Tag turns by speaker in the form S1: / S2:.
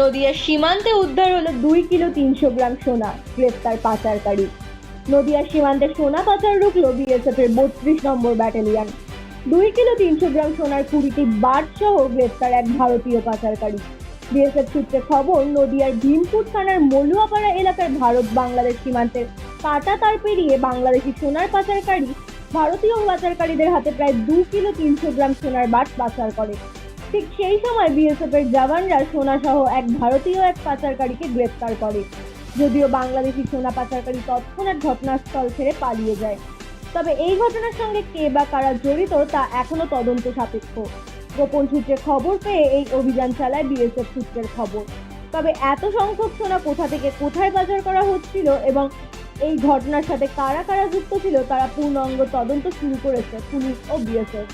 S1: নদিয়ার সীমান্তে উদ্ধার হলো দুই কিলো তিনশো গ্রাম সোনা, গ্রেপ্তার পাচারকারী। নদিয়ার সীমান্তে সোনা পাচার রুখল বিএসএফ এর বত্রিশ নম্বর ব্যাটালিয়ন। দুই কিলো তিনশো গ্রাম সোনার কুড়িটি বাট সহ গ্রেপ্তার এক ভারতীয় পাচারকারী। বিএসএফ সূত্রে খবর, নদিয়ার ভীমপুর থানার মলুয়াপাড়া এলাকার ভারত বাংলাদেশ সীমান্তের কাটা তার পেরিয়ে বাংলাদেশি সোনার পাচারকারী ভারতীয় পাচারকারীদের হাতে প্রায় দু কিলো তিনশো গ্রাম সোনার বাট পাচার করে। ঠিক সেই সময় বিএসএফ এর জওয়ানরা সোনা সহ এক ভারতীয় এক পাচারকারীকে গ্রেপ্তার করে। যদিও বাংলাদেশি সোনা পাচারকারী তৎক্ষণাৎ ঘটনাস্থল ছেড়ে পালিয়ে যায়। তবে এই ঘটনার সঙ্গে কে বা কারা জড়িত তা এখনও তদন্ত সাপেক্ষ। গোপন সূত্রে খবর পেয়ে এই অভিযান চালায় বিএসএফ সূত্রের খবর। তবে এত সংখ্যক সোনা কোথা থেকে কোথায় পাচার করা হচ্ছিল এবং এই ঘটনার সাথে কারা কারা যুক্ত ছিল তারা পূর্ণাঙ্গ তদন্ত শুরু করেছে পুলিশ ও বিএসএফ।